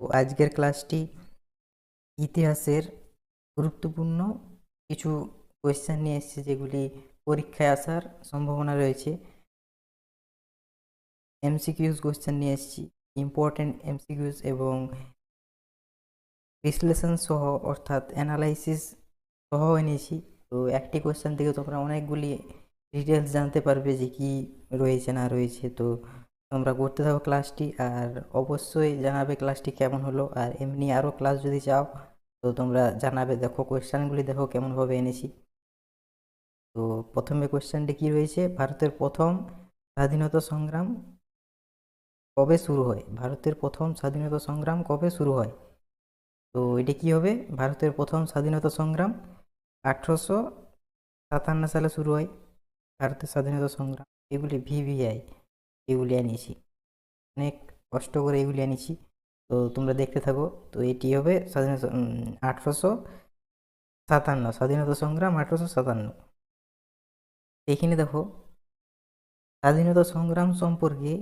তো আজকের ক্লাসটি ইতিহাসের গুরুত্বপূর্ণ কিছু কোয়েশ্চেন নিয়ে এসেছে, যেগুলি পরীক্ষায় আসার সম্ভাবনা রয়েছে। এমসিকিউস কোয়েশ্চেন নিয়ে এসেছি ইম্পর্টেন্ট এমসিকিউস এবং বিশ্লেষণ সহ, অর্থাৎ অ্যানালাইসিস সহ এনেছি। তো একটি কোয়েশ্চেন থেকে তোমরা অনেকগুলি ডিটেলস জানতে পারবে যে কি রয়েছে, না রয়েছে। তো তোমরা করতে থাকো ক্লাসটি আর অবশ্যই জানাবে ক্লাসটি কেমন হলো, আর এমনি আরও ক্লাস যদি চাও, তো তোমরা জানাবে, দেখো কোয়েশ্চেনগুলি দেখো কেমনভাবে এনেছি। তো প্রথমে কোয়েশ্চেনটি কি রয়েছে? ভারতের প্রথম স্বাধীনতা সংগ্রাম কবে শুরু হয়? ভারতের প্রথম স্বাধীনতা সংগ্রাম কবে শুরু হয়? তো এটি কী হবে? ভারতের প্রথম স্বাধীনতা সংগ্রাম আঠেরোশো সাতান্ন সালে শুরু হয়। ভারতের স্বাধীনতা সংগ্রাম, এগুলি ভিভিআই এগুলি আনিয়েছি। অনেক কষ্ট করে এগুলি আনিয়েছি। তো তোমরা দেখতে থাকো। তো এটি হবে স্বাধীনতা আঠেরোশো সাতান্ন। স্বাধীনতা সংগ্রাম আঠেরোশো সাতান্ন। এখানে দেখো, স্বাধীনতা সংগ্রাম সম্পর্কে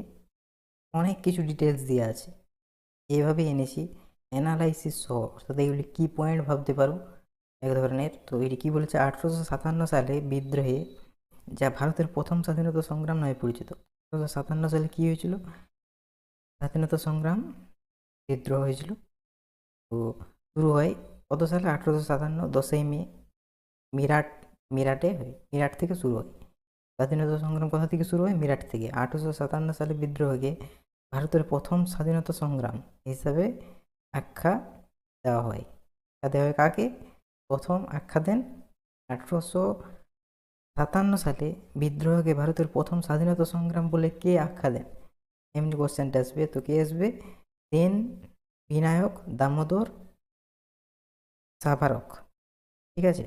অনেক কিছু ডিটেলস দেওয়া আছে। এভাবে এনেছি। অ্যানালাইসিস সহ, অর্থাৎ এগুলি কী পয়েন্ট ভাবতে পারো? এক ধরনের। তো এটি কী বলেছে? আঠেরোশো সাতান্ন সালে বিদ্রোহে, যা ভারতের প্রথম স্বাধীনতা সংগ্রাম নামে পরিচিত। আঠেরোশো সাতান্ন সালে কী হয়েছিল? স্বাধীনতা সংগ্রাম বিদ্রোহ হয়েছিল। তো শুরু হয় কত সালে? আঠেরোশো সাতান্ন দশই মে, মিরাট, মিরাটে হয়। মিরাট থেকে শুরু হয়। স্বাধীনতা সংগ্রাম কোথা থেকে শুরু হয়? মিরাট থেকে। আঠেরোশো সাতান্ন সালে বিদ্রোহকে ভারতের প্রথম স্বাধীনতা সংগ্রাম হিসাবে আখ্যা দেওয়া হয়। দেওয়া হয় কাকে? প্রথম আখ্যা দেন আঠেরোশো সাতান্ন সালে বিদ্রোহকে ভারতের প্রথম স্বাধীনতা সংগ্রাম বলে কে আখ্যা দেন? এমনি কোশ্চেনটা আসবে। তো কে আসবে? দেন বিনায়ক, দামোদর, সাভারক। ঠিক আছে?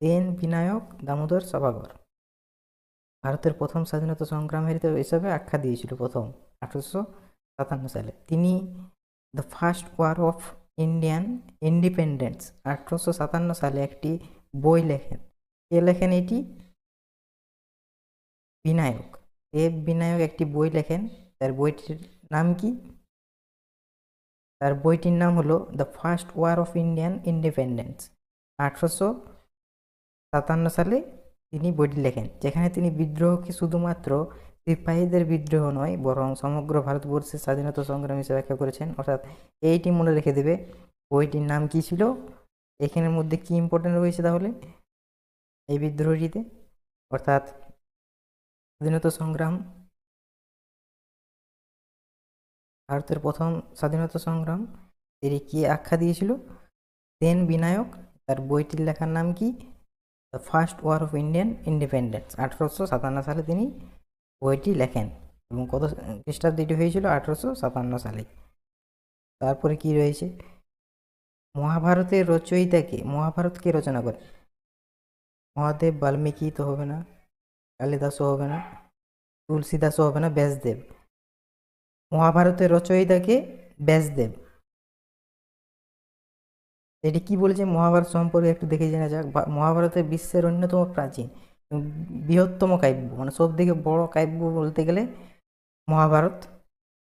দেন বিনায়ক, দামোদর, সভাগর। ভারতের প্রথম স্বাধীনতা সংগ্রামের হিসাবে আখ্যা দিয়েছিল প্রথম আঠারোশো সাতান্ন সালে। তিনি the first war of Indian independence আঠারোশো সাতান্ন সালে একটি বই লেখেন। কে লেখেন এটি? বিনায়ক। দেব বিনায়ক একটি বই লেখেন। তার বইটির নাম কি? তার বইটির নাম হলো the first war of Indian independence আঠারোশো সাতান্ন সালে তিনি বইটি লেখেন, যেখানে তিনি বিদ্রোহকে শুধুমাত্র সিপাহীদের বিদ্রোহ নয়, বরং সমগ্র ভারতবর্ষের স্বাধীনতা সংগ্রাম হিসেবে ব্যাখ্যা করেছেন। অর্থাৎ এইটি মনে রেখে দেবে, বইটির নাম কী ছিল? এখানের মধ্যে কি ইম্পর্টেন্ট রয়েছে তাহলে এই বিদ্রোহটিতে? অর্থাৎ স্বাধীনতা সংগ্রাম, ভারতের প্রথম স্বাধীনতা সংগ্রাম এটি কি আখ্যা দিয়েছিল? দেন বিনায়ক। তার বইটির লেখার নাম কি? The first war of Indian independence. আঠেরোশো সাতান্ন সালে তিনি বইটি লেখেন এবং কত খ্রিস্টাব্দে এটি হয়েছিল? আঠেরোশো সাতান্ন সালে। তারপরে কি রয়েছে? মহাভারতের রচয়িতাকে, মহাভারতকে রচনা করে। মহাদেব বাল্মীকি তো হবে না। কালিদাসও হবে না, তুলসীদাসও হবে না, ব্যাসদেব। মহাভারতের রচয়িতাকে ব্যাসদেব। এটি কি বলেছে? মহাভারত সম্পর্কে একটু দেখে জানা যাক। মহাভারতের বিশ্বের অন্যতম প্রাচীন বৃহত্তম কাব্য মানে সব থেকে বড় কাব্য বলতে গেলে মহাভারত।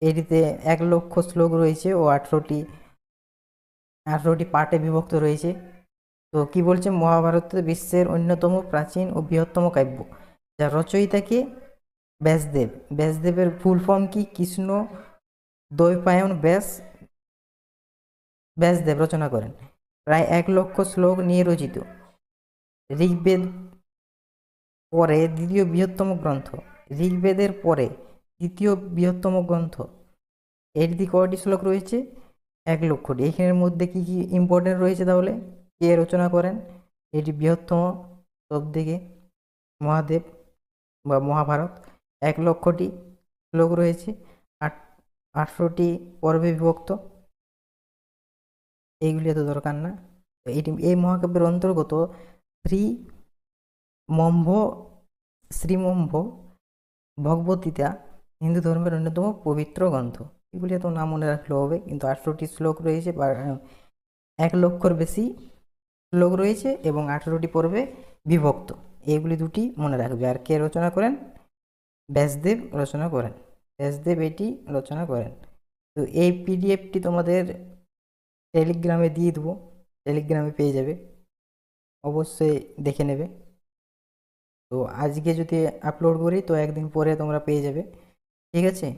এটিতে এক লক্ষ শ্লোক রয়েছে ও আঠেরোটি আঠেরোটি পার্টে বিভক্ত রয়েছে। তো কি বলছে? মহাভারত বিশ্বের অন্যতম প্রাচীন ও বৃহত্তম কাব্য। যার রচয়িতাকে ব্যাসদেব। ব্যাসদেবের ফুল ফর্ম কি? কৃষ্ণ দ্বৈপায়ন ব্যাস, ব্যাসদেব রচনা করেন। প্রায় এক লক্ষ শ্লোক নিয়ে রচিত। ঋগ্বেদ পরে দ্বিতীয় বৃহত্তম গ্রন্থ। ঋগ্বেদের পরে দ্বিতীয় বৃহত্তম গ্রন্থ। এর দিকে কয়টি শ্লোক রয়েছে? এক লক্ষটি। এখানের মধ্যে কি কি ইম্পর্টেন্ট রয়েছে তাহলে? কে রচনা করেন? এটি বৃহত্তম। সব দিকে মহাদেব। বা মহাভারত, এক লক্ষটি শ্লোক রয়েছে, আট আটশোটি পর্বে বিভক্ত। এইগুলি এত দরকার না। এটি, এই মহাকাব্যের অন্তর্গত শ্রী মম্ভ শ্রীমম্ভ ভগবদ্গীতা হিন্দু ধর্মের অন্যতম পবিত্র গ্রন্থ। এগুলি এত না মনে রাখলেও হবে, কিন্তু আঠেরোটি শ্লোক রয়েছে, বা এক লক্ষর বেশি শ্লোক রয়েছে এবং আঠেরোটি পর্বে বিভক্ত। এইগুলি দুটি মনে রাখবে। আর কে রচনা করেন? ব্যাসদেব রচনা করেন। ব্যাসদেব এটি রচনা করেন। তো এই পিডিএফটি তোমাদের টেলিগ্রামে দিয়ে দেবো। টেলিগ্রামে পেয়ে যাবে। অবশ্যই দেখে নেবে। তো আজকে যদি আপলোড করি, তো একদিন পরে তোমরা পেয়ে যাবে। ঠিক আছে?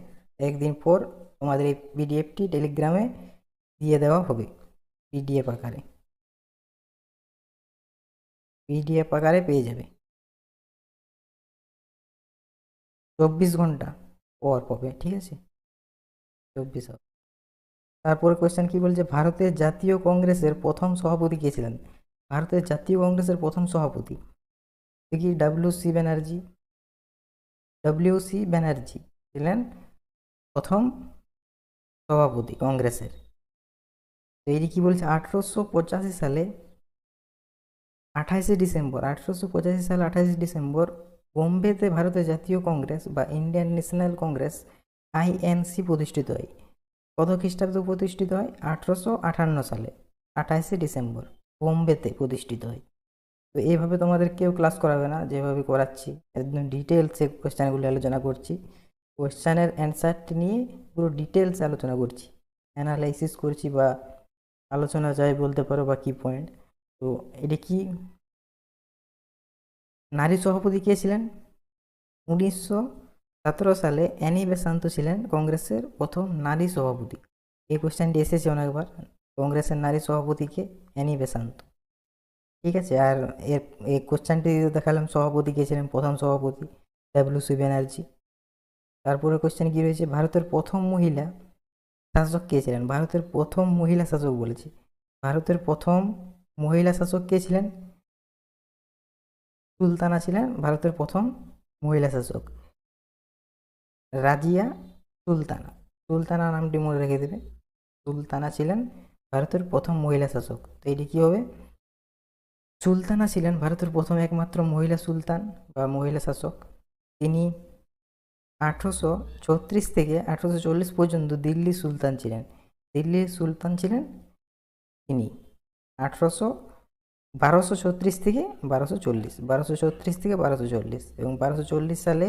একদিন পর তোমাদের এই পিডিএফটি টেলিগ্রামে দিয়ে দেওয়া হবে পিডিএফ আকারে। পিডিএফ আকারে পেয়ে যাবে। চব্বিশ ঘণ্টা পর পাবে ঠিক আছে? চব্বিশ আওয়ার তারপরে কোয়েশ্চেন কি বলছে? ভারতের জাতীয় কংগ্রেসের প্রথম সভাপতি কে ছিলেন? ভারতের জাতীয় কংগ্রেসের প্রথম সভাপতি দেখি W C Banerjee W C Banerjee ছিলেন প্রথম সভাপতি কংগ্রেসের। তো এটি কি বলছে? আঠেরোশো পঁচাশি সালে আঠাইশে ডিসেম্বর, আঠেরোশো পঁচাশি সালে আঠাইশে ডিসেম্বর বোম্বেতে ভারতের জাতীয় কংগ্রেস বা ইন্ডিয়ান ন্যাশনাল কংগ্রেস, আইএনসি প্রতিষ্ঠিত হয়। কত খ্রিস্টাব্দে প্রতিষ্ঠিত হয়? আঠেরোশো আটান্ন সালে আঠাইশে ডিসেম্বর, বোম্বেতে প্রতিষ্ঠিত হয়। তো এইভাবে তোমাদের কেউ ক্লাস করাবে না, যেভাবে করাচ্ছি। একদম ডিটেলসে কোয়েশ্চানগুলি আলোচনা করছি। কোয়েশ্চানের অ্যান্সারটি নিয়ে পুরো ডিটেলসে আলোচনা করছি। অ্যানালাইসিস করছি বা আলোচনা যাই বলতে পারো বা কি পয়েন্ট তো এটা কি? নারী সভাপতি কে ছিলেন? উনিশশো সতেরো সালে অ্যানি বেসান্ত ছিলেন কংগ্রেসের প্রথম নারী সভাপতি। এই কোশ্চেনটি এসেছে অনেকবার। কংগ্রেসের নারী সভাপতিকে অ্যানি বেসান্ত। ঠিক আছে, আর এর, এই কোশ্চেনটি দেখালাম সভাপতি কে ছিলেন, প্রথম সভাপতি ডাব্লিউ সি ব্যানার্জি। তারপরে কোশ্চেন কী রয়েছে? ভারতের প্রথম মহিলা শাসক কে ছিলেন? ভারতের প্রথম মহিলা শাসক বলেছি। ভারতের প্রথম মহিলা শাসক কে ছিলেন? সুলতানা ছিলেন ভারতের প্রথম মহিলা শাসক। রাজিয়া সুলতানা। সুলতানা নামটি মনে রেখে দেবে। সুলতানা ছিলেন ভারতের প্রথম মহিলা শাসক। তো এটি কী হবে? সুলতানা ছিলেন ভারতের প্রথম একমাত্র মহিলা সুলতান বা মহিলা শাসক। তিনি আঠেরোশো ছত্রিশ থেকে আঠেরোশো চল্লিশ পর্যন্ত দিল্লি সুলতান ছিলেন। দিল্লির সুলতান ছিলেন তিনি। আঠেরোশো বারোশো ছত্রিশ থেকে বারোশো চল্লিশ, বারোশো ছত্রিশ থেকে বারোশো চল্লিশ এবং বারোশো চল্লিশ সালে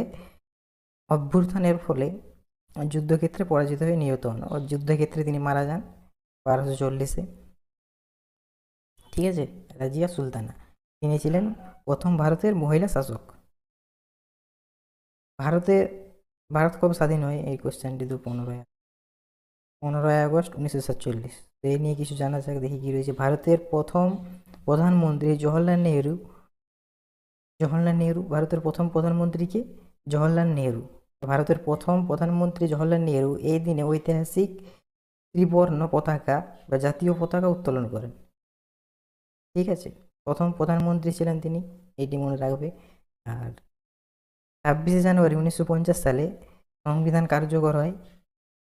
অভ্যুত্থানের ফলে যুদ্ধক্ষেত্রে পরাজিত হয়ে নিহত হন। ও যুদ্ধক্ষেত্রে তিনি মারা যান বারোশো চল্লিশে। ঠিক আছে? রাজিয়া সুলতানা। তিনি ছিলেন প্রথম ভারতের মহিলা শাসক। ভারতে, ভারত কবে স্বাধীন হয়? এই কোশ্চেনটি তো পনেরোই পনেরোই আগস্ট উনিশশো সাতচল্লিশ। এই নিয়ে কিছু জানা যাক, দেখি কী রয়েছে। ভারতের প্রথম প্রধানমন্ত্রী জওহরলাল নেহরু জওহরলাল নেহরু ভারতের প্রথম প্রধানমন্ত্রীকে জওহরলাল নেহরু। ভারতের প্রথম প্রধানমন্ত্রী জওহরলাল নেহরু এই দিনে ঐতিহাসিক ত্রিবর্ণ পতাকা বা জাতীয় পতাকা উত্তোলন করেন। ঠিক আছে? প্রথম প্রধানমন্ত্রী ছিলেন তিনি, এটি মনে রাখবে। আর ছাব্বিশে জানুয়ারি উনিশশো পঞ্চাশ সালে সংবিধান কার্যকর হয়।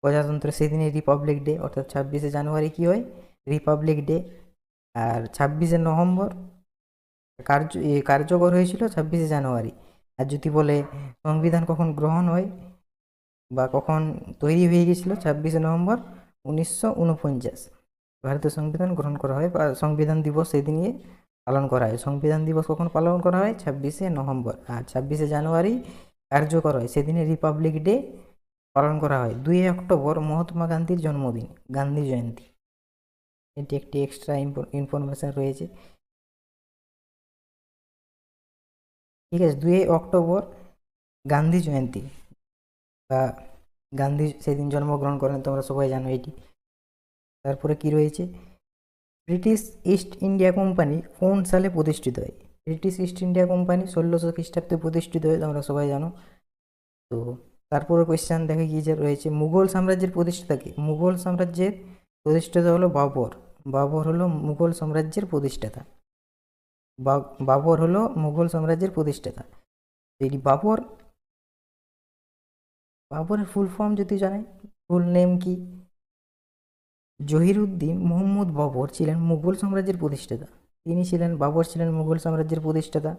প্রজাতন্ত্র সেদিনে রিপাবলিক ডে, অর্থাৎ ছাব্বিশে জানুয়ারি কী হয়? রিপাবলিক ডে আর ছাব্বিশে নভেম্বর কার্য কার্যকর হয়েছিল ছাব্বিশে জানুয়ারি। আর যদি বলে সংবিধান কখন গ্রহণ হয় বা কখন তৈরি হয়ে গিয়েছিল ছাব্বিশে নভেম্বর উনিশশো উনপঞ্চাশ, ভারতীয় সংবিধান গ্রহণ করা হয় বা সংবিধান দিবস সেদিনই পালন করা হয়। সংবিধান দিবস কখন পালন করা হয়? ছাব্বিশে নভেম্বর। আর ছাব্বিশে জানুয়ারি কার্যকর হয় সেদিনে রিপাবলিক ডে পালন করা হয়। দুই অক্টোবর মহাত্মা গান্ধীর জন্মদিন, গান্ধী জয়ন্তী। এটি একটি এক্সট্রা ইনফরমেশন রয়েছে। ঠিক আছে, দুই অক্টোবর গান্ধী জয়ন্তী। বা গান্ধী সেদিন জন্মগ্রহণ করেন, তোমরা সবাই জানো এটি। তারপরে কি রয়েছে? ব্রিটিশ ইস্ট ইন্ডিয়া কোম্পানি কোন সালে প্রতিষ্ঠিত হয়? ব্রিটিশ ইস্ট ইন্ডিয়া কোম্পানি ষোলোশো খ্রিস্টাব্দে প্রতিষ্ঠিত হয়, তোমরা সবাই জানো। তো তারপরে কোয়েশ্চেন দেখে কি যে রয়েছে? মুঘল সাম্রাজ্যের প্রতিষ্ঠাতা কে? মুঘল সাম্রাজ্যের প্রতিষ্ঠাতা হলো বাবর। বাবর হলো মুঘল সাম্রাজ্যের প্রতিষ্ঠাতা। বাবর হলো মুঘল সাম্রাজ্যের প্রতিষ্ঠাতা। এটি বাবর, বাবরের ফুল ফর্ম যদি জানাই ফুল নেম কি? জহিরুদ্দিন মোহাম্মদ বাবর ছিলেন মুঘল সাম্রাজ্যের প্রতিষ্ঠাতা। তিনি ছিলেন, বাবর ছিলেন মুঘল সাম্রাজ্যের প্রতিষ্ঠাতা।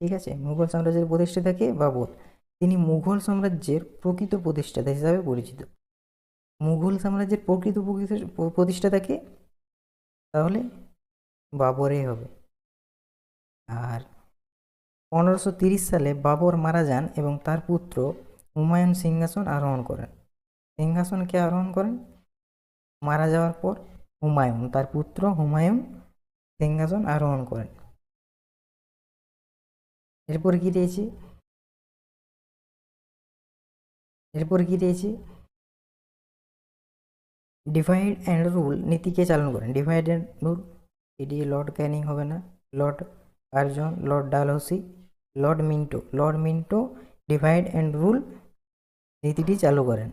ঠিক আছে? মুঘল সাম্রাজ্যের প্রতিষ্ঠাতা কে? বাবর। তিনি মুঘল সাম্রাজ্যের প্রকৃত প্রতিষ্ঠাতা হিসাবে পরিচিত। মুঘল সাম্রাজ্যের প্রকৃত প্রকৃত- প্রতিষ্ঠাতা কে? তাহলে বাবরই হবে। আর পনেরোশো সালে বাবর মারা যান এবং তার পুত্র হুমায়ুন সিংহাসন আরোহণ করেন। সিংহাসনকে আরোহণ করেন? মারা যাওয়ার পর হুমায়ুন, তার পুত্র হুমায়ুন সিংহাসন আরোহণ করেন। এরপর কি রয়েছে এরপর কি রয়েছে ডিভাইড অ্যান্ড রুল নীতিকে চালন করেন। ডিভাইড অ্যান্ড রুল এটি লর্ড ক্যানিং হবে না। Lord Curzon lord Dalhousie lord Minto lord Minto divide and rule নীতিটি চালু করেন।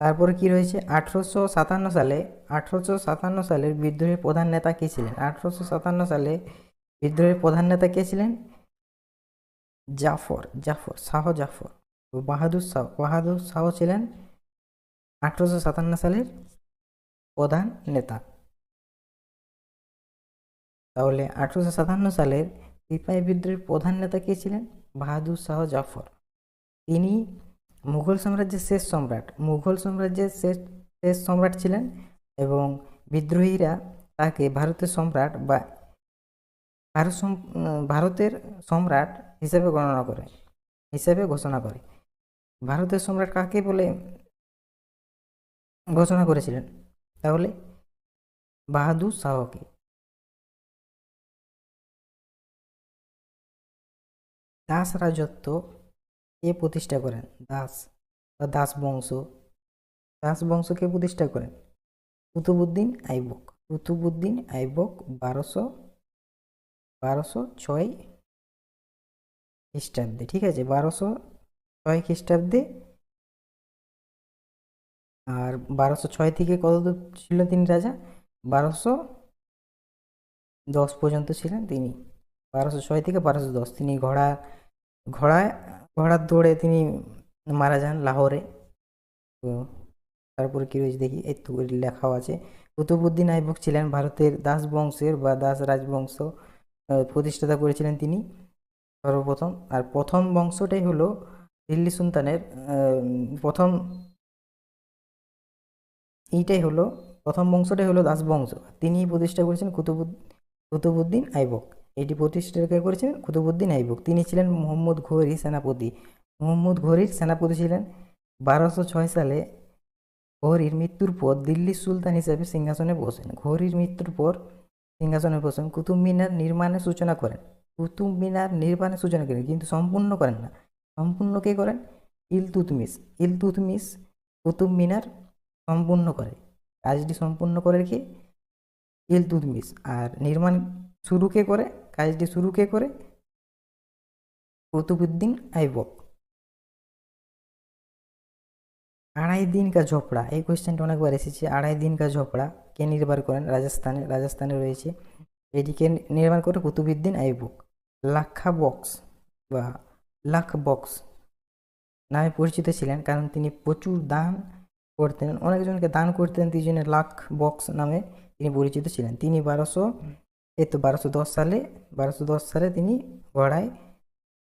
তারপর কি রয়েছে? আঠেরোশো সাতান্ন সালে, আঠেরোশো সাতান্ন সালের বিদ্রোহের প্রধান নেতা কে ছিলেন? আঠেরোশো সাতান্ন সালে বিদ্রোহের প্রধান নেতা কে ছিলেন? জাফর জাফর, শাহ জাফর। বাহাদুর শাহ বাহাদুর শাহ ছিলেন আঠেরোশো সাতান্ন সালের প্রধান নেতা। তাহলে আঠেরোশো সাতান্ন সালের সিপাহী বিদ্রোহের প্রধান নেতা কে ছিলেন? বাহাদুর শাহ জাফর। তিনি মুঘল সাম্রাজ্যের শেষ সম্রাট। মুঘল সাম্রাজ্যের শেষ শেষ সম্রাট ছিলেন এবং বিদ্রোহীরা তাকে ভারতের সম্রাট বা ভারত ভারতের সম্রাট হিসেবে গণনা করে, হিসেবে ঘোষণা করে। ভারতের সম্রাট কাকে বলে? ঘোষণা করেছিলেন। তাহলে বাহাদুর শাহকে দাস রাজত্ব কে প্রতিষ্ঠা করেন? দাস বা দাস বংশ। দাস বংশকে প্রতিষ্ঠা করেন? কুতুবুদ্দিন আইবক। কুতুবুদ্দিন আইবক বারোশো বারোশো ছয় খ্রিস্টাব্দে। ঠিক আছে, বারোশো ছয় খ্রিস্টাব্দে আর বারোশো ছয় থেকে কত দূর ছিল তিনি রাজা? বারোশো দশ পর্যন্ত ছিলেন তিনি। বারোশো ছয় থেকে বারোশো দশ। তিনি ঘোড়া ঘোড়ায় ঘোড়ার দৌড়ে তিনি মারা যান লাহোরে। তো তারপরে কী রয়েছে দেখি, এই তো লেখাও আছে। কুতুবুদ্দিন আইবক ছিলেন ভারতের দাস বংশের বা দাস রাজবংশ প্রতিষ্ঠাতা করেছিলেন তিনি সর্বপ্রথম। আর প্রথম বংশটাই হলো দিল্লি সুলতানের প্রথম এইটাই হলো, প্রথম বংশটাই হলো দাস বংশ। তিনি প্রতিষ্ঠা করেছেন কুতুবুদ কুতুবুদ্দিন আইবক। এটি প্রতিষ্ঠা কে করেছেন? কুতুবুদ্দিন আইবক। তিনি ছিলেন মোহাম্মদ ঘোরি সেনাপতি। মোহাম্মদ ঘোরির সেনাপতি ছিলেন বারোশো ছয় সালে। ঘোরির মৃত্যুর পর দিল্লির সুলতান হিসেবে সিংহাসনে বসেন। ঘোরির মৃত্যুর পর সিংহাসনে বসেন। কুতুব মিনার নির্মাণের সূচনা করেন। কুতুব মিনার নির্মাণের সূচনা করেন, কিন্তু সম্পূর্ণ করেন না। সম্পূর্ণ কে করেন? ইলতুতমিস ইলতুতমিস কুতুব মিনার সম্পূর্ণ করে। কাজটি সম্পূর্ণ করে কে? ইলতুতমিস আর নির্মাণ শুরু কে করে? কাজটি শুরু কে করে? কুতুবুদ্দিন আইবক। আড়াই দিন কা ঝোপড়া। এই কোয়েশ্চেনটা অনেকবার এসেছে। আড়াই দিন কা ঝোপড়া। কে নির্মাণ করেন? রাজস্থানে রাজস্থানে রয়েছে। এটিকে নির্মাণ করে কুতুবুদ্দিন আইবক। লাক্ষা বক্স বা লাখ বক্স নামে পরিচিত ছিলেন। কারণ তিনি প্রচুর দান করতেন। অনেকজনকে দান করতেন। তিনি লাখ বক্স নামে তিনি পরিচিত ছিলেন। তিনি বারোশো, এই তো বারোশো দশ সালে, বারোশো দশ সালে তিনি ঘোড়ায়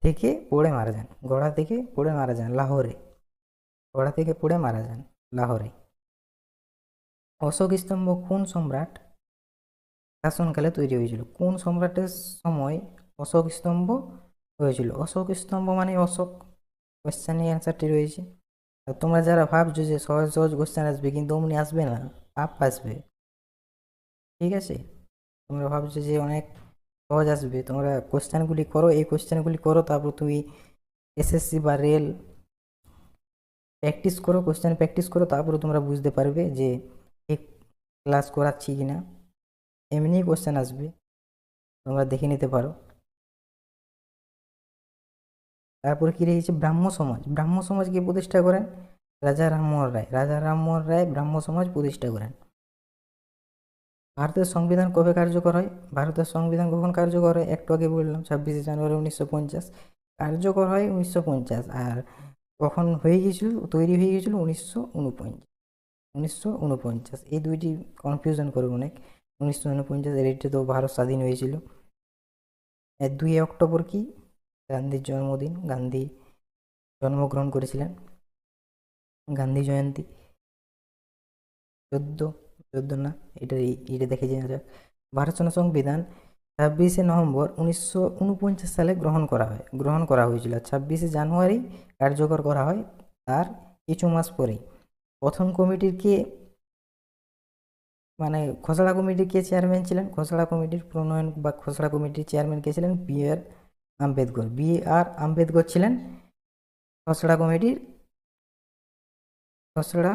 থেকে পড়ে মারা যান। ঘোড়া থেকে পড়ে মারা যান লাহোরে। ঘোড়া থেকে পড়ে মারা যান লাহোরে। অশোক স্তম্ভ কোন সম্রাট শাসনকালে তৈরি হয়েছিল? কোন সম্রাটের সময় অশোক স্তম্ভ হয়েছিল? অশোক স্তম্ভ মানে অশোক কোয়েশ্চেনের অ্যান্সারটি রয়েছে। তোমরা যারা ভাবছ যে সহজ সহজ কোশ্চেন আসবে, কিন্তু অমনি আসবে না আপ আসবে। ঠিক আছে? তোমরা ভাবছ যে অনেক সহজ আসবে। তোমরা কোশ্চেনগুলি করো, এই কোশ্চেনগুলি করো, তারপর তুমি এসএসসি বা রেল প্র্যাকটিস করো কোশ্চেন প্র্যাকটিস করো, তারপরে তোমরা বুঝতে পারবে যে ঠিক ক্লাস করাচ্ছি কি না এমনি কোশ্চেন আসবে। তোমরা দেখে নিতে পারো। তারপরে কি রয়েছে ব্রাহ্ম সমাজ। ব্রাহ্ম সমাজকে প্রতিষ্ঠা করেন? রাজা রামমোহন রায়। রাজা রামমোহন রায় ব্রাহ্ম সমাজ প্রতিষ্ঠা করেন। ভারতের সংবিধান কবে কার্যকর হয়? ভারতের সংবিধান কখন কার্যকর হয়? একটু আগে বললাম, ছাব্বিশে জানুয়ারি উনিশশো পঞ্চাশ। কার্যকর হয় উনিশশো পঞ্চাশ। আর কখন হয়ে গিয়েছিল? তৈরি হয়ে গিয়েছিল উনিশশো উনপঞ্চাশ। উনিশশো উনপঞ্চাশ। এই দুইটি কনফিউশন করে অনেক। উনিশশো উনপঞ্চাশ এটি তো ভারত স্বাধীন হয়েছিল। এর দুই অক্টোবর কি? গান্ধীর জন্মদিন, গান্ধী জন্মগ্রহণ করেছিলেন। গান্ধী জয়ন্তী। চোদ্দ চোদ্দ না এটা এটা দেখে জানা যাক। ভারত সনা সংবিধান ছাব্বিশে নভেম্বর উনিশশো উনপঞ্চাশ সালে গ্রহণ করা হয়, গ্রহণ করা হয়েছিল। ছাব্বিশে জানুয়ারি কার্যকর করা হয় তার কিছু মাস পরেই। প্রথম কমিটির কে মানে খসড়া কমিটির কে চেয়ারম্যান ছিলেন? খসড়া কমিটির প্রণয়ন বা খসড়া কমিটির চেয়ারম্যান কে ছিলেন? R Ambedkar, B R Ambedkar ছিলেন খসড়া কমিটির খসড়া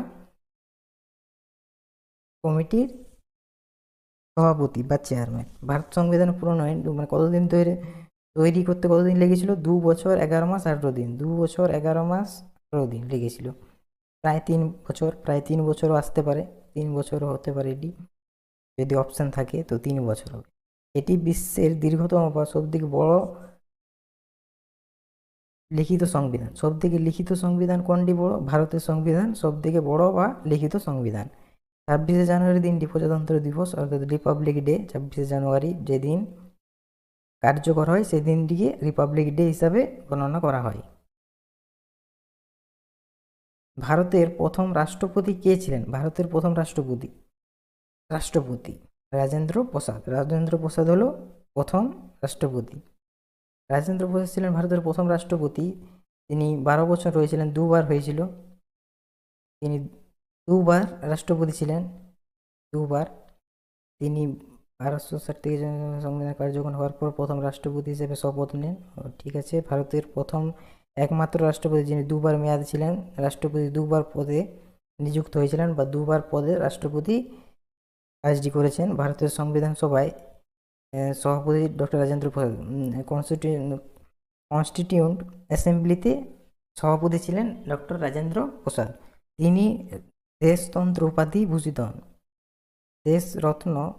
কমিটির সভাপতি বা চেয়ারম্যান। ভারত সংবিধান প্রণয়ন মানে কতদিন তৈরি তৈরি করতে কতদিন লেগেছিল? দু বছর, এগারো মাস, আঠেরো দিন। দু বছর, এগারো মাস, আঠেরো দিন লেগেছিল। প্রায় তিন বছর, প্রায় তিন বছরও আসতে পারে। তিন বছরও হতে পারে এটি, যদি অপশান থাকে, তো তিন বছর হবে। এটি বিশ্বের দীর্ঘতম বা সবথেকে বড় লিখিত সংবিধান। সবথেকে লিখিত সংবিধান কোনটি বড়? ভারতের সংবিধান। সবথেকে বড় বা লিখিত সংবিধান? ছাব্বিশে জানুয়ারি দিনটি প্রজাতন্ত্র দিবস, অর্থাৎ রিপাবলিক ডে। ছাব্বিশে জানুয়ারি যেদিন কার্যকর হয় সেই দিনটিকে রিপাবলিক ডে হিসাবে গণনা করা হয়। ভারতের প্রথম রাষ্ট্রপতি কে ছিলেন? ভারতের প্রথম রাষ্ট্রপতি রাষ্ট্রপতি রাজেন্দ্র প্রসাদ। রাজেন্দ্র প্রসাদ হলো প্রথম রাষ্ট্রপতি। রাজেন্দ্র প্রসাদ ছিলেন ভারতের প্রথম রাষ্ট্রপতি। তিনি বারো বছর রয়েছিলেন, দুবার হয়েছিল। তিনি দুবার রাষ্ট্রপতি ছিলেন, দুবার। তিনি বারোশো ষাট থেকে সংবিধান কার্যকর হওয়ার পর প্রথম রাষ্ট্রপতি হিসেবে শপথ নেন ঠিক আছে, ভারতের প্রথম একমাত্র রাষ্ট্রপতি যিনি দুবার মেয়াদ ছিলেন, রাষ্ট্রপতি দুবার পদে নিযুক্ত হয়েছিলেন বা দুবার পদে রাষ্ট্রপতি কাজটি করেছেন ভারতের সংবিধান সভায়। সভাপতি ডক্টর রাজেন্দ্র প্রসাদ কনস্টিটিউন কনস্টিটিউন্ট অ্যাসেম্বলিতে সভাপতি ছিলেন ডক্টর রাজেন্দ্র প্রসাদ। তিনি দেশতন্ত্র উপাধি ভূষিত হন। দেশরত্ন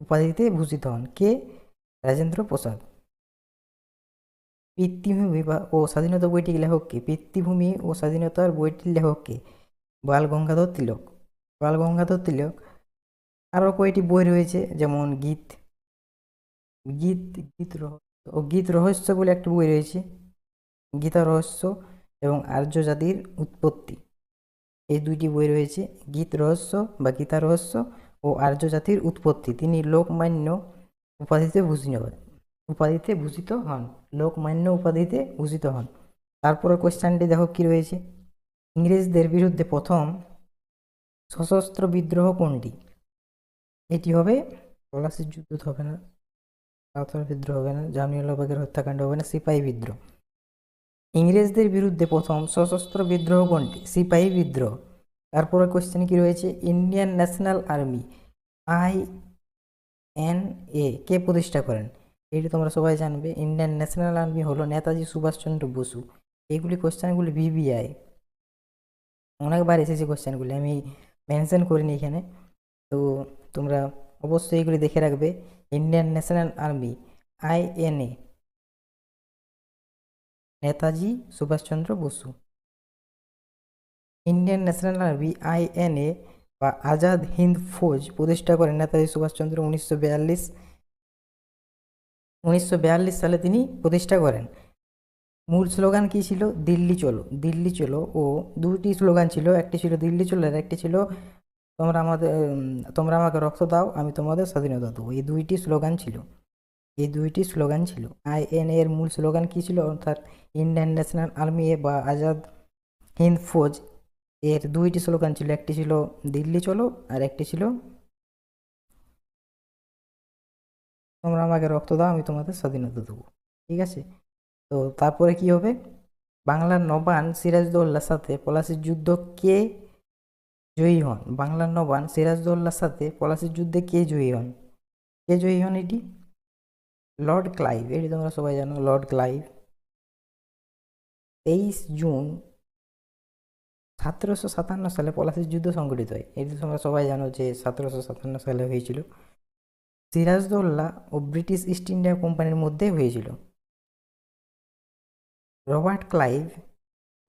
উপাধিতে ভূষিত হন। কে? রাজেন্দ্র প্রসাদ। পিতৃভূমি বা, ও স্বাধীনতা বইটির লেখককে পিতৃভূমি ও স্বাধীনতার বইটির লেখককে বাল গঙ্গাধর তিলক। বাল গঙ্গাধর তিলক, আরও কয়েকটি বই রয়েছে, যেমন গীত গীত গীত রহস্য ও গীত রহস্য বলে একটি বই রয়েছে। গীতা রহস্য এবং আর্য জাতির উৎপত্তি। এই দুইটি বই রয়েছে। গীত রহস্য বা গীতা রহস্য ও আর্য জাতির উৎপত্তি। তিনি লোকমান্য উপাধিতে ভূষিত হন। উপাধিতে ভূষিত হন। লোকমান্য উপাধিতে ভূষিত হন। তারপরে কোয়েশ্চানটি দেখো কি রয়েছে? ইংরেজদের বিরুদ্ধে প্রথম সশস্ত্র বিদ্রোহ কোনটি? এটি হবে পলাশির যুদ্ধ হবে না। সাঁওতাল বিদ্রোহ হবে না জামিয়ানওয়ালাবাগের হত্যাকাণ্ড হবে না, সিপাহী বিদ্রোহ। ইংরেজদের বিরুদ্ধে প্রথম সশস্ত্র বিদ্রোহ কোনটি? সিপাহী বিদ্রোহ। তারপরে কোশ্চেন কি রয়েছে? Indian National Army I N A কে প্রতিষ্ঠা করেন? এটি তোমরা সবাই জানবে। ইন্ডিয়ান ন্যাশনাল আর্মি হলো নেতাজি সুভাষচন্দ্র বসু। এইগুলি কোশ্চেনগুলি ভিভিআই অনেকবার এসেছে কোশ্চেনগুলি আমি মেনশন করিনি এখানে। তো তোমরা অবশ্যই এগুলি দেখে রাখবে। Indian National Army, INA. Netaji Subhash Chandra Bose. Indian National Army, INA বা আজাদ হিন্দ ফৌজ প্রতিষ্ঠা করেন নেতাজি সুভাষচন্দ্র উনিশশো বিয়াল্লিশ। উনিশশো সালে তিনি প্রতিষ্ঠা করেন। মূল স্লোগান কী ছিল? দিল্লি চলো দিল্লি চলো ও দুটি স্লোগান ছিল। একটি ছিল দিল্লি চলো, আর একটি ছিল তোমরা আমাদের তোমরা আমাকে রক্ত দাও, আমি তোমাদের স্বাধীনতা দেবো। এই দুইটি স্লোগান ছিল। এই দুইটি স্লোগান ছিল। আইএন এর মূল স্লোগান কী ছিল? অর্থাৎ ইন্ডিয়ান ন্যাশনাল আর্মি বা আজাদ হিন্দ ফৌজ এর দুইটি স্লোগান ছিল। একটি ছিল, দিল্লি চলো, আর একটি ছিল, তোমরা আমাকে রক্ত দাও, আমি তোমাদের স্বাধীনতা দেবো। ঠিক আছে? তো তারপরে কি হবে? বাংলার নবান সিরাজদৌল্লার সাথে পলাশির যুদ্ধ কে জয়ী হন। বাংলার নবান সিরাজদৌল্লার সাথে পলাশির যুদ্ধে কে জয়ী হন? কে জয়ী হন এটি? Lord Clive. এটি তোমরা সবাই জানো, লর্ড ক্লাইভ। তেইশ জুন সতেরোশো সাতান্ন সালে পলাশির যুদ্ধ সংঘটিত হয়। এটি তোমরা সবাই জানো যে সতেরোশো সাতান্ন সালে হয়েছিল। সিরাজদৌল্লা ও ব্রিটিশ ইস্ট ইন্ডিয়া কোম্পানির মধ্যে হয়েছিল। রবার্ট ক্লাইভ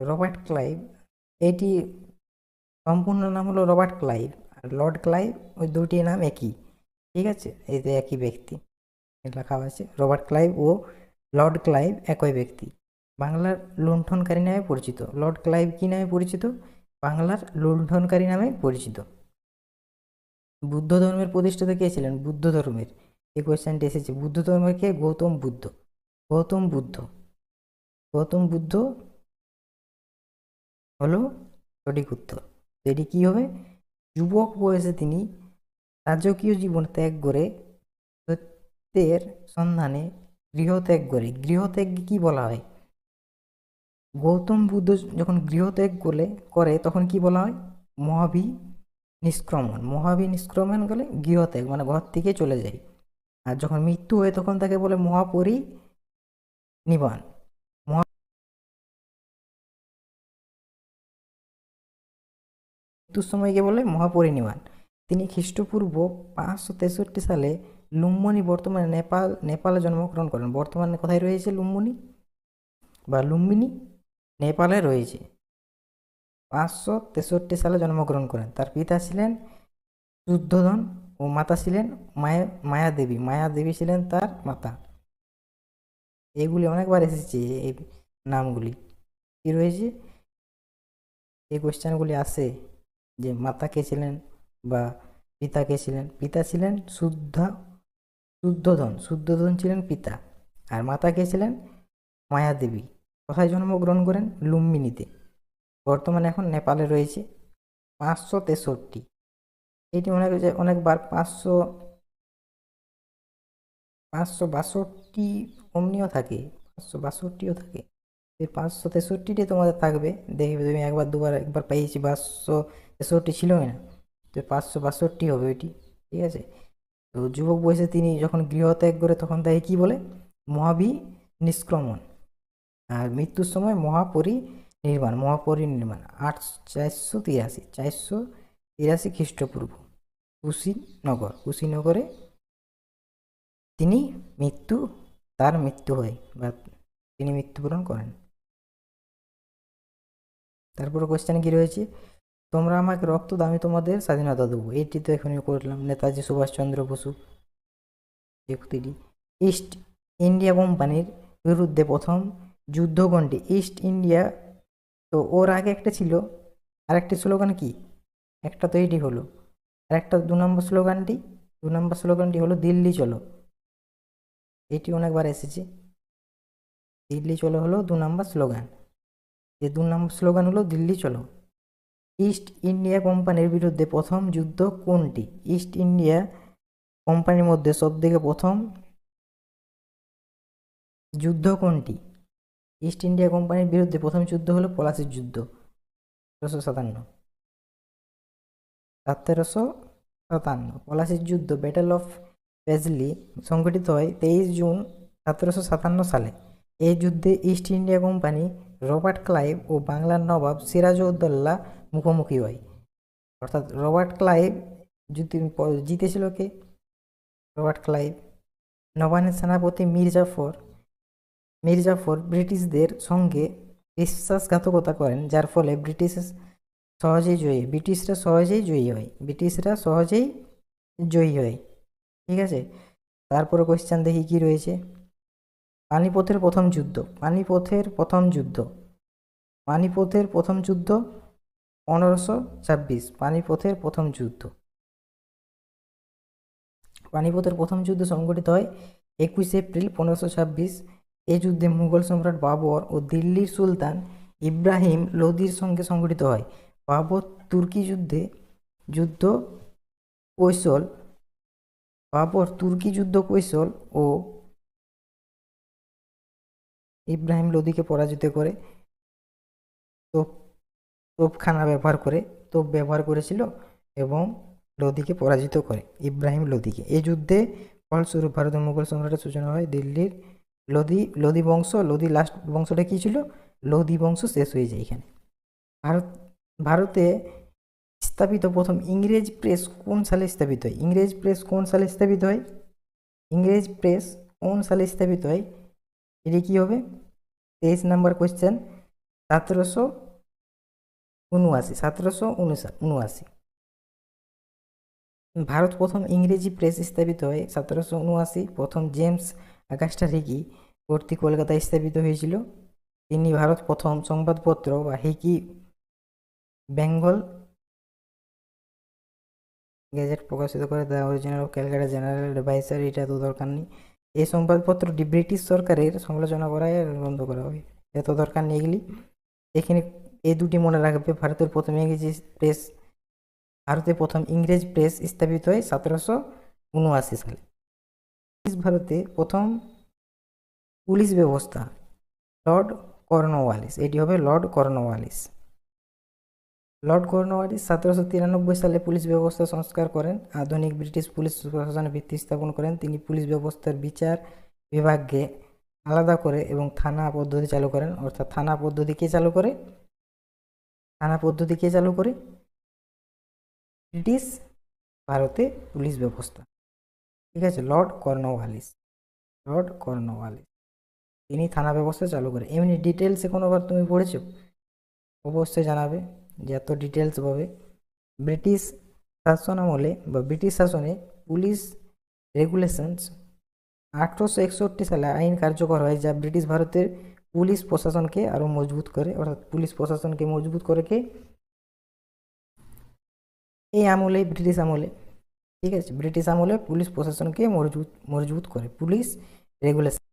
রবার্ট ক্লাইভ, এটি সম্পূর্ণ নাম হলো রবার্ট ক্লাইভ, আর লর্ড ক্লাইভ ওই দুটি নাম একই। ঠিক আছে? যে একই ব্যক্তি। লেখা আছে, রবার্ট ক্লাইভ ও লর্ড ক্লাইভ একই ব্যক্তি। বাংলার লুণ্ঠনকারী নামে পরিচিত। লর্ড ক্লাইভ কী নামে পরিচিত? বাংলার লুণ্ঠনকারী নামে পরিচিত। বুদ্ধ ধর্মের প্রতিষ্ঠাতা কে ছিলেন? বুদ্ধ ধর্মের। এই কোয়েশ্চেনটি এসেছে। বুদ্ধ ধর্মের কে? গৌতম বুদ্ধ। গৌতম বুদ্ধ। গৌতম বুদ্ধ হলো সঠিক উত্তর। এটি কী হবে? যুবক বয়সে তিনি রাজকীয় জীবন ত্যাগ করে সত্যের সন্ধানে গৃহত্যাগ করে। গৃহত্যাগকে কী বলা হয়? গৌতম বুদ্ধ যখন গৃহত্যাগ করলে, করে, তখন কি বলা হয়? মহাবি নিষ্ক্রমণ মহাবি নিষ্ক্রমণ বলে গৃহত্যাগ মানে ঘর থেকে চলে যায়। আর যখন মৃত্যু হয়, তখন তাকে বলে মহাপরি নিবান মৃত্যুর সময়কে বলে মহাপরিনির্বাণ তিনি খ্রিস্টপূর্ব পাঁচশো তেষট্টি সালে লুম্বনি বর্তমানে নেপাল, নেপালে জন্মগ্রহণ করেন। বর্তমানে কোথায় রয়েছে লুম্বনি? বা লুম্বিনী? নেপালে রয়েছে। পাঁচশো তেষট্টি সালে জন্মগ্রহণ করেন। তার পিতা ছিলেন শুদ্ধোধন ও মাতা ছিলেন মায়া, মায়াদেবী। মায়াদেবী ছিলেন তার মাতা। এগুলি অনেকবার এসেছে এই নামগুলি। কি রয়েছে? এই কোয়েশ্চেনগুলি আসে যে মাতা কে ছিলেন বা পিতা কে ছিলেন? পিতা ছিলেন শুদ্ধা, শুদ্ধোধন শুদ্ধোধন ছিলেন পিতা। আর মাতা কে ছিলেন? মায়াদেবী কোথায় জন্মগ্রহণ করেন লুম্বিনীতে। বর্তমানে এখন নেপালে রয়েছে পাঁচশো তেষট্টি। এটি অনেক জায়- অনেকবার পাঁচশো পাঁচশো বাষট্টি অমনিও থাকে। পাঁচশো বাষট্টিও থাকে। এই পাঁচশো তেষট্টিটি তোমাদের থাকবে। দেখবে তুমি একবার, দুবার, একবার পেয়েছি পাঁচশো তেষট্টি ছিলই না। তো পাঁচশো বাষট্টি হবে ওইটি, ঠিক আছে? তো যুবক বয়সে তিনি যখন গৃহত্যাগ করে তখন তাকে কি বলে? মহাবি নিষ্ক্রমণ আর মৃত্যুর সময় মহাপরিনির্বাণ মহাপরিনির্বাণ, আট চারশো তিরাশি চারশো তিরাশি খ্রিস্টপূর্ব, কুশিনগর, কুশিনগরে তিনি মৃত্যু, তার মৃত্যু হয় বা তিনি মৃত্যুবরণ করেন। তারপর কোশ্চেন কি রয়েছে? তোমরা আমাকে রক্ত দাও, আমি তোমাদের স্বাধীনতা দেবো। এটি তো এখনই করলাম নেতাজি সুভাষচন্দ্র বসু। ব্যক্তিটি ইস্ট ইন্ডিয়া কোম্পানির বিরুদ্ধে প্রথম যুদ্ধ ইস্ট ইন্ডিয়া তো ওর আগে একটা ছিল আরেকটি স্লোগান কি? একটা তো এটি হলো। আর একটা দু নম্বর স্লোগানটি দু নম্বর স্লোগানটি হলো দিল্লি চলো। এটি অনেকবার এসেছে। দিল্লি চলো হলো দু নম্বর স্লোগান। যে দু নম্বর স্লোগান হলো দিল্লি চলো। ইস্ট ইন্ডিয়া কোম্পানির বিরুদ্ধে প্রথম যুদ্ধ কোনটি? ইস্ট ইন্ডিয়া কোম্পানির মধ্যে সবথেকে প্রথম যুদ্ধ কোনটি? ইস্ট ইন্ডিয়া কোম্পানির বিরুদ্ধে প্রথম যুদ্ধ হলো পলাশির যুদ্ধ সতেরোশো সাতান্ন। সতেরোশো সাতান্ন। পলাশির যুদ্ধ ব্যাটেল অফ পেজলি সংঘটিত হয় তেইশ জুন সতেরোশো সাতান্ন সালে। এই যুদ্ধে East India company Robert Clive ও বাংলার নবাব সিরাজউদ্দৌলা মুখোমুখি হয়। অর্থাৎ রবার্ট ক্লাইভ যুদ্ধ জিতেছিল কে? রবার্ট ক্লাইভ নবানের সেনাপতি মীর জাফর মীর জাফর ব্রিটিশদের সঙ্গে বিশ্বাসঘাতকতা করেন, যার ফলে ব্রিটিশ সহজেই জয়ী, ব্রিটিশরা সহজেই জয়ী হয়, ব্রিটিশরা সহজেই জয়ী হয়। ঠিক আছে? তারপরে কোয়েশ্চেন দেখি কি রয়েছে? পানিপথের প্রথম যুদ্ধ। পানিপথের প্রথম যুদ্ধ। পানিপথের প্রথম যুদ্ধ পনেরোশো ছাব্বিশ। পানিপথের প্রথম যুদ্ধ। পানিপথের প্রথম যুদ্ধ সংঘটিত হয় একুশে এপ্রিল পনেরোশো ছাব্বিশ। এই যুদ্ধে মুঘল সম্রাট বাবর ও দিল্লির সুলতান ইব্রাহিম লোদির সঙ্গে সংঘটিত হয়। বাবর তুর্কি যুদ্ধে যুদ্ধ কৌশল। বাবর তুর্কি যুদ্ধ কৌশল ও ইব্রাহিম লোদিকে পরাজিত করে তোপ, তোপখানা ব্যবহার করে, তোপ ব্যবহার করেছিল এবং লোদিকে পরাজিত করে, ইব্রাহিম লোদিকে। এই যুদ্ধে ফলস্বরূপ ভারতের মুঘল সম্রাটের সূচনা হয় দিল্লির লোদি লোদি বংশ। লোদি লাস্ট বংশটা কী ছিল? লোদি বংশ শেষ হয়ে যায় এখানে। ভারত, ভারতে স্থাপিত প্রথম ইংরেজ প্রেস কোন সালে স্থাপিত হয়? ইংরেজ প্রেস কোন সালে স্থাপিত হয়? ইংরেজ প্রেস কোন সালে স্থাপিত হয়? এটি কী হবে তেইশ নাম্বার কোয়েশ্চেন সতেরোশো উনআশি সতেরোশো উনআশি ভারত প্রথম ইংরেজি প্রেস স্থাপিত হয় সতেরোশো উনআশি প্রথম জেমস আগাস্টা হিকি কর্তৃক কলকাতায় স্থাপিত হয়েছিল তিনি ভারত প্রথম সংবাদপত্র বা হিকি বেঙ্গল গেজেট প্রকাশিত করে the original of Calcutta general advisor এটা তো দরকার নেই এই সংবাদপত্রটি ব্রিটিশ সরকারের সমালোচনা করায় বন্ধ করা হয় এত দরকার নেই এগুলি। এখানে এই দুটি মনে রাখবে। ভারতের প্রথম ইংরেজি প্রেস, ভারতে প্রথম ইংরেজ প্রেস স্থাপিত হয় সতেরোশো উনআশি সালে। ব্রিটিশ ভারতে প্রথম পুলিশ ব্যবস্থা, লর্ড কর্নওয়ালিস। এটি হবে লর্ড কর্নওয়ালিস। লর্ড কর্নওয়ালিস সতেরোশো তিরানব্বই সালে পুলিশ ব্যবস্থা সংস্কার করেন। আধুনিক ব্রিটিশ পুলিশ প্রশাসনের ভিত্তি স্থাপন করেন। তিনি পুলিশ ব্যবস্থার বিচার বিভাগকে আলাদা করে এবং থানা পদ্ধতি চালু করেন। অর্থাৎ থানা পদ্ধতি কে চালু করে? থানা পদ্ধতি কে চালু করে? ব্রিটিশ ভারতে পুলিশ ব্যবস্থা। ঠিক আছে, লর্ড কর্নওয়ালিস। Lord Cornwallis. তিনি থানা ব্যবস্থা চালু করে। এমনি ডিটেলসে কোনোবার তুমি পড়েছো? অবশ্যই জানাবে। যে এত ডিটেলস পাবে। ব্রিটিশ শাসন আমলে বা ব্রিটিশ শাসনে পুলিশ রেগুলেশনস আঠারোশো একষট্টি সালে আইন কার্যকর হয়, যা ব্রিটিশ ভারতের পুলিশ প্রশাসনকে আরও মজবুত করে, অর্থাৎ পুলিশ প্রশাসনকে মজবুত করে কে? এই আমলে, ব্রিটিশ আমলে, ঠিক আছে? ব্রিটিশ আমলে পুলিশ প্রশাসনকে মজবুত মজবুত করে, পুলিশ রেগুলেশন